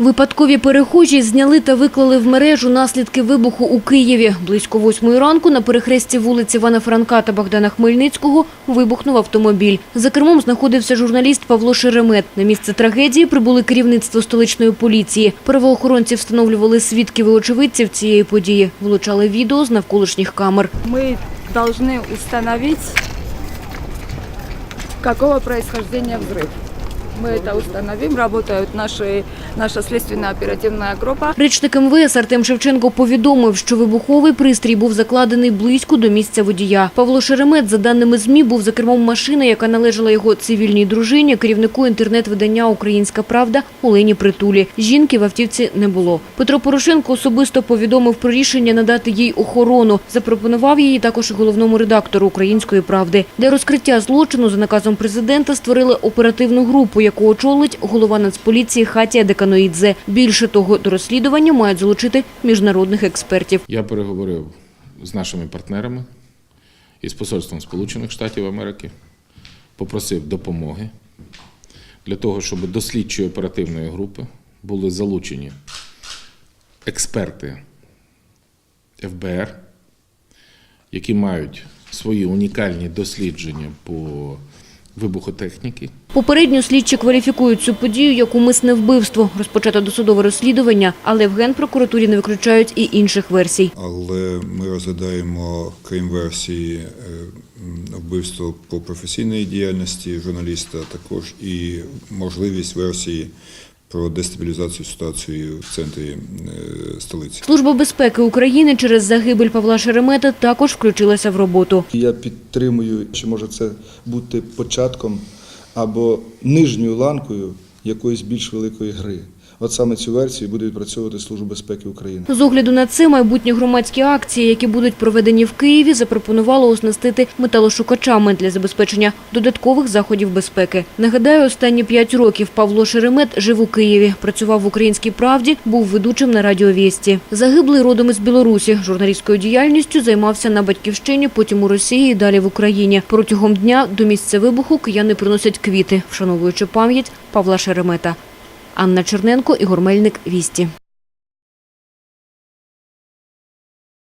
Випадкові перехожі зняли та виклали в мережу наслідки вибуху у Києві. Близько восьмої ранку на перехресті вулиць Івана Франка та Богдана Хмельницького вибухнув автомобіль. За кермом знаходився журналіст Павло Шеремет. На місце трагедії прибули керівництво столичної поліції. Правоохоронці встановлювали свідків і очевидців цієї події. Вилучали відео з навколишніх камер. мы должны установить, какого происхождения взрыв. Мы это установим, работают наши, наша следственно-оперативная группа. Речник МВС Артем Шевченко повідомив, що вибуховий пристрій був закладений близько до місця водія. Павло Шеремет, за даними ЗМІ, був за кермом машини, яка належала його цивільній дружині, керівнику інтернет-видання «Українська правда» Олені Притулі. Жінки в автівці не було. Петро Порошенко особисто повідомив про рішення надати їй охорону. Запропонував її також головному редактору «Української правди». Для розкриття злочину за наказом президента створили оперативну групу, яку очолить голова Нацполіції Хатія Деканоїдзе. Більше того, до розслідування мають залучити міжнародних експертів. Я переговорив з нашими партнерами із Посольством Сполучених Штатів Америки, попросив допомоги для того, щоб до слідчої оперативної групи були залучені експерти ФБР, які мають свої унікальні дослідження по вибухотехніки. Попередньо слідчі кваліфікують цю подію як умисне вбивство. Розпочато досудове розслідування, але в Генпрокуратурі не виключають і інших версій. але ми розглядаємо крім версії е, вбивства по професійній діяльності журналіста, також і можливість версії про дестабілізацію ситуації в центрі е, столиці. Служба безпеки України через загибель Павла Шеремета також включилася в роботу. Я підтримую, чи може це бути початком або нижньою ланкою якоїсь більш великої гри. От саме цю версію буде відпрацьовувати Служба безпеки України. З огляду на це майбутні громадські акції, які будуть проведені в Києві, запропонувало оснастити металошукачами для забезпечення додаткових заходів безпеки. Нагадаю, останні п'ять років Павло Шеремет жив у Києві, працював в «Українській правді», був ведучим на радіо «Вєсті». Загиблий родом із Білорусі. Журналістською діяльністю займався на Батьківщині, потім у Росії і далі в Україні. Протягом дня до місця вибуху кияни приносять квіти, вшановуючи пам'ять Павла Шеремета. Анна Черненко, Ігор Мельник, Вісті.